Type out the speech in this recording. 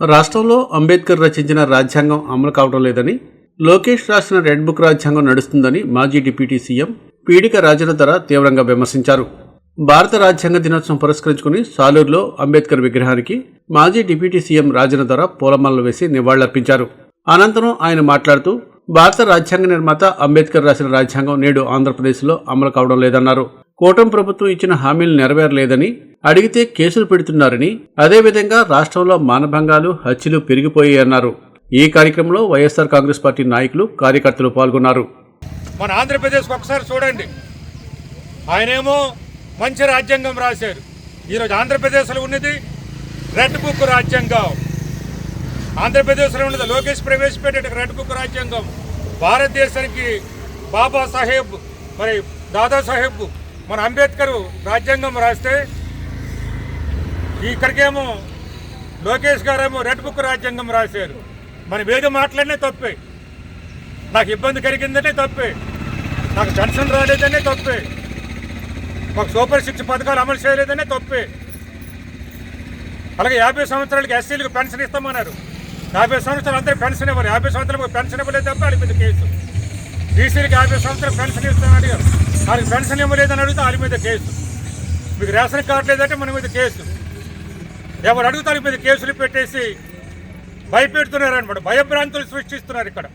రాష్ట్రంలో అంబేద్కర్ రచించిన రాజ్యాంగం అమలు కావడం లేదని లోకేష్ రాసిన రెడ్ బుక్ రాజ్యాంగం నడుస్తుందని మాజీ డిప్యూటీ సీఎం పీడిక రాజనధర తీవ్రంగా విమర్శించారు. భారత రాజ్యాంగ దినోత్సవం పురస్కరించుకుని సాలూరులో అంబేద్కర్ విగ్రహానికి మాజీ డిప్యూటీ సీఎం రాజనధర పూలమాలలు వేసి నివాళులర్పించారు. అనంతరం ఆయన మాట్లాడుతూ భారత రాజ్యాంగ నిర్మాత అంబేద్కర్ రాసిన రాజ్యాంగం నేడు ఆంధ్రప్రదేశ్లో అమలు కావడం లేదన్నారు. కూటమి ప్రభుత్వం ఇచ్చిన హామీలు నెరవేరలేదని అడిగితే కేసులు పెడుతున్నారని అదేవిధంగా రాష్ట్రంలో మానభంగాలు హత్యలు పెరిగిపోయాయన్నారు ఈ కార్యక్రమంలో వైఎస్ఆర్ కాంగ్రెస్ పార్టీ నాయకులు కార్యకర్తలు పాల్గొన్నారు. మన ఆంధ్రప్రదేశ్ ఒకసారి చూడండి. ఆయనేమో మంచి రాజ్యాంగం రాశారు. ఈరోజు ఆంధ్రప్రదేశ్లో ఉన్నది రెడ్ బుక్ రాజ్యాంగం. ఆంధ్రప్రదేశ్లో ఉన్నది లోకేష్ ప్రవేశపెట్టే రెడ్ బుక్ రాజ్యాంగం. భారతదేశానికి బాబా సాహెబ్ మరి దాదాసాహెబ్ మన అంబేద్కర్ రాజ్యాంగం రాస్తే ఇక్కడికేమో లోకేష్ గారేమో రెడ్ బుక్ రాజ్యాంగం రాశారు. మనం ఏదో మాట్లాడినే తప్పే. నాకు ఇబ్బంది కలిగిందనే తప్పే. నాకు పెన్షన్ రాలేదనే తప్పే. మాకు సూపర్ సిక్స్ పథకాలు అమలు చేయలేదనే తప్పే. అలాగే యాభై సంవత్సరాలకి ఎస్సీలకు పెన్షన్ ఇస్తామన్నారు. యాభై సంవత్సరాలు అందరూ పెన్షన్ ఇవ్వరు. యాభై సంవత్సరాలకు పెన్షన్ ఇవ్వలేదు తప్ప వాళ్ళ మీద కేసు. బీసీలకు యాభై సంవత్సరాలు పెన్షన్ ఇస్తామని అడిగారు. వాళ్ళకి పెన్షన్ ఇవ్వలేదని అడిగితే వాళ్ళ మీద కేసు. మీకు రేషన్ కార్డు లేదంటే మన మీద కేసు. ఎవరు అడుగుతారు మీద కేసులు పెట్టేసి భయపెడుతున్నారు అనమాట భయభ్రాంతులు సృష్టిస్తున్నారు ఇక్కడ.